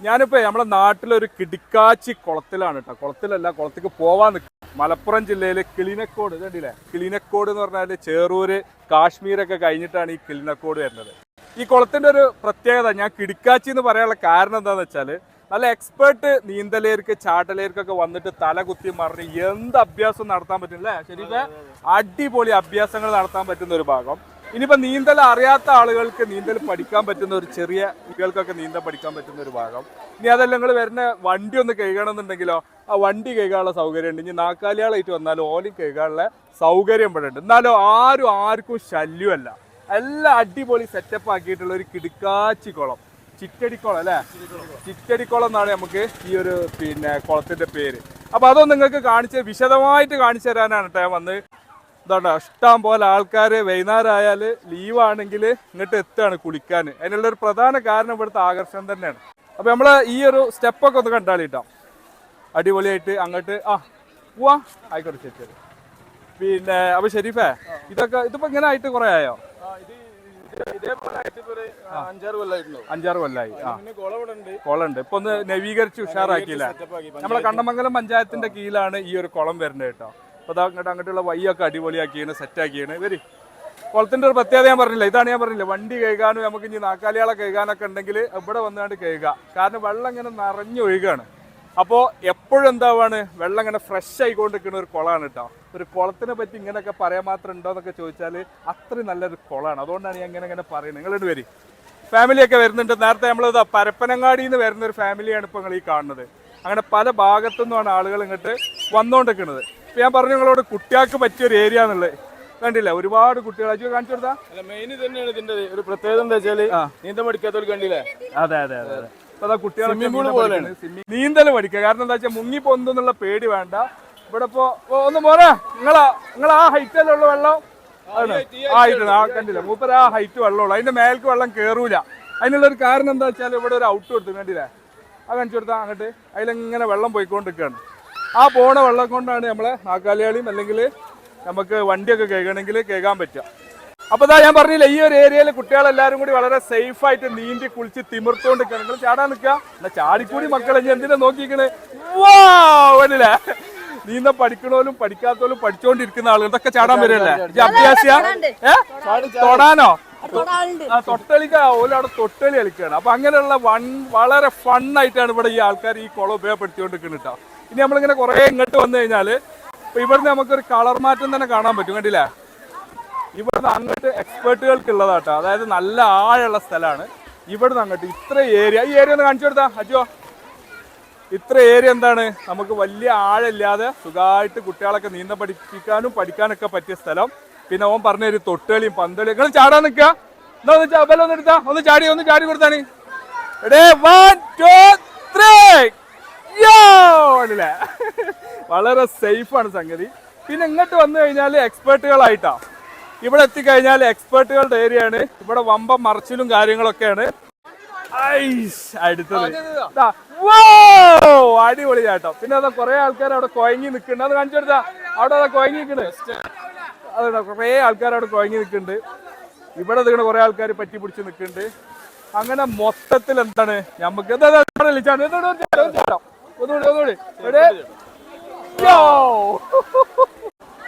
ഞാനിപ്പോ നമ്മുടെ നാട്ടിലൊരു കിടിക്കാച്ചി കുളത്തിലാണ് കേട്ടോ. കുളത്തിലല്ല കുളത്തേക്ക് പോവാൻ നിൽക്കും മലപ്പുറം ജില്ലയിലെ കിളിനക്കോട് കണ്ടില്ലേ കിളിനക്കോട് എന്ന് പറഞ്ഞാൽ ചേറൂര് കാശ്മീരൊക്കെ കഴിഞ്ഞിട്ടാണ് ഈ കിളിനക്കോട് വരുന്നത്. ഈ കുളത്തിന്റെ ഒരു പ്രത്യേകത ഞാൻ കിടിക്കാച്ചി എന്ന് പറയാനുള്ള കാരണം എന്താണെന്ന് വെച്ചാൽ നല്ല എക്സ്പേർട്ട് നീന്തലേർക്ക് ചാട്ടലേർക്കൊക്കെ വന്നിട്ട് തല കുത്തി മറിഞ്ഞ് എന്ത് അഭ്യാസം നടത്താൻ പറ്റും അല്ലേ? ശരിക്കും അടിപൊളി അഭ്യാസങ്ങൾ നടത്താൻ പറ്റുന്ന ഒരു ഭാഗം. ഇനിയിപ്പോ നീന്തൽ അറിയാത്ത ആളുകൾക്ക് നീന്തൽ പഠിക്കാൻ പറ്റുന്ന ഒരു ചെറിയ കുട്ടികൾക്കൊക്കെ നീന്തൽ പഠിക്കാൻ പറ്റുന്ന ഒരു ഭാഗം. ഇനി അതല്ല നിങ്ങൾ വരുന്ന വണ്ടി ഒന്ന് കഴുകണമെന്നുണ്ടെങ്കിലോ ആ വണ്ടി കഴുകാനുള്ള സൗകര്യം ഉണ്ട് ഇനി നാക്കാലിയാളായിട്ട് വന്നാലും ഓലി കഴുകാനുള്ള സൗകര്യം ഇവിടെ ഉണ്ട്. എന്നാലും ആരും ആർക്കും ശല്യമല്ല. എല്ലാം അടിപൊളി സെറ്റപ്പ് ആക്കിയിട്ടുള്ള ഒരു കിടുക്കാച്ചി കുളം. ചിറ്റടിക്കുളം അല്ലേ? ചിറ്റടിക്കുളം എന്നാണ് നമുക്ക് ഈ ഒരു പിന്നെ കുളത്തിന്റെ പേര്. അപ്പൊ അതൊന്നും നിങ്ങൾക്ക് കാണിച്ച് വിശദമായിട്ട് കാണിച്ചു തരാനാണ് കേട്ടോ ഞാൻ വന്ന് ഇതാണ്ടോ ഇഷ്ടം പോലെ ആൾക്കാർ വൈകുന്നേരമായാൽ ലീവാണെങ്കിൽ ഇങ്ങോട്ട് എത്തുകയാണ് കുളിക്കാൻ അതിനുള്ള ഒരു പ്രധാന കാരണം ഇവിടുത്തെ ആകർഷണം തന്നെയാണ്. അപ്പൊ നമ്മൾ ഈ ഒരു സ്റ്റെപ്പൊക്കെ ഒന്ന് കണ്ടാളിട്ടോ അടിപൊളിയായിട്ട് അങ്ങോട്ട് ആ പോവാ ആയിക്കോട്ടെ ശരി ശരി. പിന്നെ അപ്പൊ ഷെരീഫേ ഇതൊക്കെ ഇതിപ്പോ ഇങ്ങനെ ആയിട്ട് കുറെ ആയോ? അഞ്ചാറ് കൊല്ലായി കുളമുണ്ട് ഇപ്പൊ ഒന്ന് നവീകരിച്ച് ഉഷാറാക്കിയില്ല? നമ്മളെ കണ്ണമംഗലം പഞ്ചായത്തിന്റെ കീഴിലാണ് ഈ ഒരു കുളം വരുന്നത് കേട്ടോ. അപ്പൊ അതാ അങ്ങോട്ട് അങ്ങോട്ടുള്ള വയ്യൊക്കെ അടിപൊളിയാക്കിയാണ് സെറ്റാക്കിയാണ് വരി കുളത്തിന്റെ ഒരു പ്രത്യേകത ഞാൻ പറഞ്ഞില്ല? ഇതാണ് ഞാൻ പറഞ്ഞില്ല? വണ്ടി കഴുകാനും നമുക്ക് ഇനി നാക്കാലിയാളെ കഴുകാനൊക്കെ ഉണ്ടെങ്കിൽ ഇവിടെ വന്നുകൊണ്ട് കഴുകുക. കാരണം വെള്ളം ഇങ്ങനെ നിറഞ്ഞു ഒഴുകുകയാണ് അപ്പോൾ എപ്പോഴും എന്താവാണ്? വെള്ളം ഇങ്ങനെ ഫ്രഷ് ആയിക്കൊണ്ടിരിക്കുന്ന ഒരു കുളമാണ് കേട്ടോ ഒരു കുളത്തിനെ പറ്റി ഇങ്ങനെയൊക്കെ പറയാൻ മാത്രം ഉണ്ടോ എന്നൊക്കെ ചോദിച്ചാൽ അത്രയും നല്ലൊരു കുളമാണ് അതുകൊണ്ടാണ് ഞാൻ ഇങ്ങനെ ഇങ്ങനെ പറയുന്നത്. നിങ്ങളുടെ വരി. ഫാമിലിയൊക്കെ വരുന്നുണ്ട്. നേരത്തെ നമ്മൾ ഇതാ പരപ്പനങ്ങാടിയിൽ നിന്ന് വരുന്ന ഒരു ഫാമിലിയാണ് ഇപ്പോൾ നിങ്ങൾ ഈ കാണുന്നത്. അങ്ങനെ പല ഭാഗത്തു നിന്നുമാണ് ആളുകൾ ഇങ്ങോട്ട് വന്നുകൊണ്ടിരിക്കുന്നത് ഞാൻ പറഞ്ഞു നിങ്ങളോട് കുട്ടികൾക്ക് പറ്റിയ ഒരു ഏരിയ എന്നുള്ളത്. കണ്ടില്ല? ഒരുപാട് കുട്ടികൾ അജു കാണിച്ചു കൊടുത്താ? മെയിൻ തന്നെയാണ് ഇതിന്റെ ഒരു പ്രത്യേകത എന്താ വെച്ചാൽ നീന്തൽ നീന്തം പഠിക്കാത്തവർ കണ്ടില്ലേ? അതെ അതെ അതെ അതെ. കുട്ടികൾ നീന്തൽ പഠിക്കുക. കാരണം എന്താ വെച്ചാൽ മുങ്ങി പൊന്തെന്നുള്ള പേടി വേണ്ട. ഇവിടെ ഇപ്പോ ഒന്ന് മോനെ നിങ്ങളാ നിങ്ങൾ ആ ഹൈറ്റിലുള്ള വെള്ളം? ആയിട്ടുണ്ട് ആ കണ്ടില്ല? മൂപ്പര് ആ ഹൈറ്റ് വെള്ളമുള്ളൂ അതിന്റെ മേൽക്ക് വെള്ളം കേറൂല. അതിനുള്ള ഒരു കാരണം എന്താ വെച്ചാൽ ഇവിടെ ഒരു ഔട്ട് കൊടുത്തു. കണ്ടില്ലേ? ആ കാണിച്ചു കൊടുത്താ അങ്ങോട്ട്. അതിലിങ്ങനെ വെള്ളം പോയിക്കൊണ്ടിരിക്കുകയാണ് ആ പോണ വെള്ളം കൊണ്ടാണ് നമ്മളെ ആക്കാലിയാളിയും അല്ലെങ്കിൽ നമുക്ക് വണ്ടിയൊക്കെ കേൾക്കണമെങ്കിൽ കേൾക്കാൻ പറ്റുക. അപ്പൊ ഇതാ ഞാൻ പറഞ്ഞില്ല ഈ ഒരു ഏരിയയിൽ കുട്ടികളെല്ലാരും കൂടി വളരെ സേഫ് ആയിട്ട് നീന്തി കുളിച്ച് തിമിർത്തോണ്ട് നിൽക്കണം നിങ്ങൾ ചാടാൻ നിൽക്കുക. എന്നാ ചാടിക്കൂടി മക്കളെ ഞാൻ എന്തിനാ നോക്കിക്കണേ വേണ്ടില്ലേ നീന്തം പഠിക്കണോലും പഠിക്കാത്തോലും പഠിച്ചോണ്ടിരിക്കുന്ന ആളുകൾ. ഇതൊക്കെ ചാടാൻ വരല്ലേ ഇത് അഭ്യാസിയ? തൊടാനോ? തൊട്ടളിക്ക ഓലും അവിടെ തൊട്ടളി കളിക്കുകയാണ് അപ്പൊ അങ്ങനെയുള്ള വൺ വളരെ ഫണ്ണായിട്ടാണ് ഇവിടെ ഈ ആൾക്കാർ ഈ കുളം ഉപയോഗപ്പെടുത്തിക്കൊണ്ടിരിക്കുന്നത് കേട്ടോ. ഇനി നമ്മളിങ്ങനെ കുറേ ഇങ്ങോട്ട് വന്നു കഴിഞ്ഞാൽ ഇപ്പോൾ ഇവിടുന്ന് നമുക്കൊരു കളർ മാറ്റം തന്നെ കാണാൻ പറ്റും കണ്ടില്ലേ? ഇവിടുന്ന് അങ്ങോട്ട് എക്സ്പേർട്ടുകൾക്ക് ഉള്ളതാട്ടോ അതായത് നല്ല ആഴമുള്ള സ്ഥലമാണ്. ഇവിടുന്ന് അങ്ങോട്ട് ഇത്ര ഏരിയ ഈ ഏരിയ ഒന്ന് കാണിച്ചു കൊടുത്താ അജോ. ഇത്ര ഏരിയ എന്താണ്? നമുക്ക് വലിയ ആഴമില്ലാതെ സുഖമായിട്ട് കുട്ടികളൊക്കെ നീന്തം പഠിപ്പിക്കാനും പഠിക്കാനൊക്കെ പറ്റിയ സ്ഥലം. പിന്നെ ഓൻ പറഞ്ഞ ഒരു തൊട്ടുകളിയും പന്തളിയും. നിങ്ങൾ ചാടാൻ നിൽക്കുക. എന്നാ ഒന്ന് ചാ- ബലം ഒന്ന് എടുത്താ. ഒന്ന് ചാടി ഒന്ന് ചാടി കൊടുത്താണ് എടേ വൺ ടു ത്രീ യോ അല്ലേ വളരെ സേഫാണ് സംഗതി പിന്നെ ഇങ്ങോട്ട് വന്നു കഴിഞ്ഞാൽ എക്സ്പേർട്ടുകളായിട്ടാ ഇവിടെ എത്തിക്കഴിഞ്ഞാൽ എക്സ്പേർട്ടുകളുടെ ഏരിയയാണ് ഇവിടെ വമ്പ മറച്ചിലും കാര്യങ്ങളൊക്കെയാണ് അടുത്തത് അടിപൊളി ചേട്ടോ പിന്നെ അതാ കുറെ ആൾക്കാർ അവിടെ കൊയങ്ങി നിൽക്കുന്നുണ്ട് അത് കാണിച്ചു കൊടുത്താ അവിടെ അതാ കൊയങ്ങി നിൽക്കുന്നുണ്ട് അതെ കുറെ ആൾക്കാർ അവിടെ കൊയങ്ങി നിൽക്കുന്നുണ്ട് ഇവിടെ നിൽക്കുന്ന കുറെ ആൾക്കാർ പറ്റി പിടിച്ച് നിൽക്കുന്നുണ്ട് അങ്ങനെ മൊത്തത്തിൽ എന്താണ് നമുക്ക് ചാട്ടം, ഒന്നുകൂടി ഒന്നുകൂടി.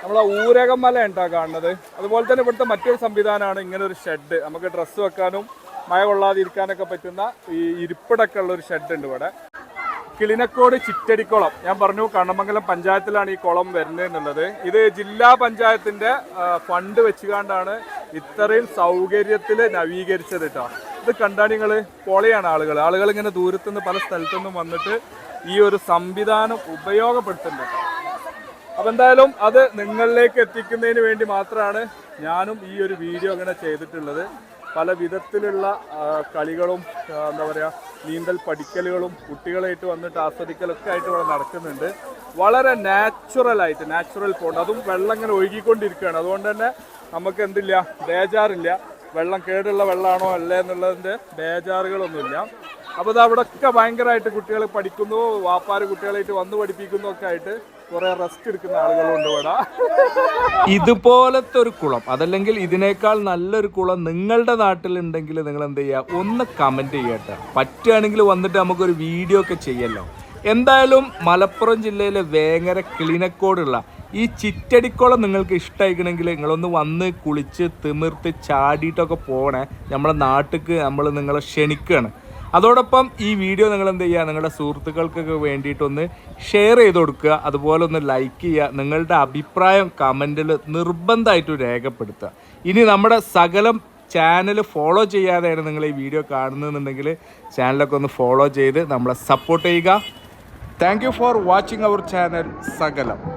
നമ്മളെ ഊരകം മല ഉണ്ടാ കാണുന്നത്. അതുപോലെ തന്നെ ഇവിടുത്തെ മറ്റൊരു സംവിധാനമാണ് ഇങ്ങനെ ഒരു ഷെഡ് നമുക്ക് ഡ്രസ്സ് വെക്കാനും മഴ കൊള്ളാതിരിക്കാനൊക്കെ പറ്റുന്ന ഈ ഇരിപ്പിടൊക്കെ ഉള്ള ഒരു ഷെഡ് ഉണ്ട് ഇവിടെ. കിളിനക്കോട് ചിറ്റടിക്കുളം. ഞാൻ പറഞ്ഞു കണ്ണമംഗലം പഞ്ചായത്തിലാണ് ഈ കുളം വരുന്നത് എന്നുള്ളത്. ഇത് ജില്ലാ പഞ്ചായത്തിന്റെ ഫണ്ട് വെച്ചുകൊണ്ടാണ് ഇത്രയും സൗകര്യത്തിൽ നവീകരിച്ചത് കേട്ടോ ഇത് കണ്ടാൽ നിങ്ങൾ പൊളിയാണ് ആളുകൾ ആളുകൾ ഇങ്ങനെ ദൂരത്തുനിന്ന് പല സ്ഥലത്തു സ്ഥലത്തുനിന്നും വന്നിട്ട് ഈ ഒരു സംവിധാനം ഉപയോഗപ്പെടുത്തുന്നുണ്ട് അപ്പം എന്തായാലും അത് നിങ്ങളിലേക്ക് എത്തിക്കുന്നതിന് വേണ്ടി മാത്രമാണ് ഞാനും ഈ ഒരു വീഡിയോ അങ്ങനെ ചെയ്തിട്ടുള്ളത്. പല വിധത്തിലുള്ള കളികളും എന്താ പറയുക നീന്തൽ പഠിക്കലുകളും കുട്ടികളായിട്ട് വന്നിട്ട് ആസ്വദിക്കലൊക്കെ ആയിട്ട് ഇവിടെ നടക്കുന്നുണ്ട്. വളരെ നാച്ചുറലായിട്ട് നാച്ചുറൽ പോണ്ട് അതും വെള്ളം ഇങ്ങനെ ഒഴുകിക്കൊണ്ടിരിക്കുകയാണ്. അതുകൊണ്ട് തന്നെ നമുക്ക് എന്തില്ല ബേജാറില്ല. വെള്ളം കേടുള്ള വെള്ളമാണോ അല്ലേ എന്നുള്ളതിന്റെ ബേജാറുകളൊന്നുമില്ല. അപ്പോൾ ഇത് അവിടെയൊക്കെ ഭയങ്കരമായിട്ട് കുട്ടികൾ പഠിക്കുന്നു വാപ്പാര് കുട്ടികളായിട്ട് വന്ന് പഠിപ്പിക്കുന്നു ഒക്കെ ആയിട്ട് കുറേ റെസ്റ്റ് എടുക്കുന്ന ആളുകളുണ്ട് ഇവിടെ. ഇതുപോലത്തെ ഒരു കുളം അതല്ലെങ്കിൽ ഇതിനേക്കാൾ നല്ലൊരു കുളം നിങ്ങളുടെ നാട്ടിലുണ്ടെങ്കിൽ നിങ്ങൾ എന്ത് ചെയ്യുക? ഒന്ന് കമന്റ് ചെയ്യട്ടെ. പറ്റുകയാണെങ്കിൽ വന്നിട്ട് നമുക്കൊരു വീഡിയോ ഒക്കെ ചെയ്യല്ലോ എന്തായാലും മലപ്പുറം ജില്ലയിലെ വേങ്ങര കിളിനക്കോടുള്ള ഈ ചിറ്റടിക്കോളം നിങ്ങൾക്ക് ഇഷ്ടമായിക്കണമെങ്കിൽ നിങ്ങളൊന്ന് വന്ന് കുളിച്ച് തിമിർത്ത് ചാടിയിട്ടൊക്കെ പോകണേ നമ്മുടെ നാട്ടിക്ക് നമ്മൾ നിങ്ങളെ ക്ഷണിക്കുകയാണ് അതോടൊപ്പം ഈ വീഡിയോ നിങ്ങൾ എന്ത് ചെയ്യുക? നിങ്ങളുടെ സുഹൃത്തുക്കൾക്കൊക്കെ വേണ്ടിയിട്ടൊന്ന് ഷെയർ ചെയ്ത് കൊടുക്കുക. അതുപോലെ ഒന്ന് ലൈക്ക് ചെയ്യുക. നിങ്ങളുടെ അഭിപ്രായം കമന്റിൽ നിർബന്ധമായിട്ടും രേഖപ്പെടുത്തുക. ഇനി നമ്മുടെ സകലം ചാനൽ ഫോളോ ചെയ്യാതെയാണ് നിങ്ങൾ ഈ വീഡിയോ കാണുന്നതെന്നുണ്ടെങ്കിൽ ചാനലൊക്കെ ഒന്ന് ഫോളോ ചെയ്ത് നമ്മളെ സപ്പോർട്ട് ചെയ്യുക. Thank for watching our channel Sakalam.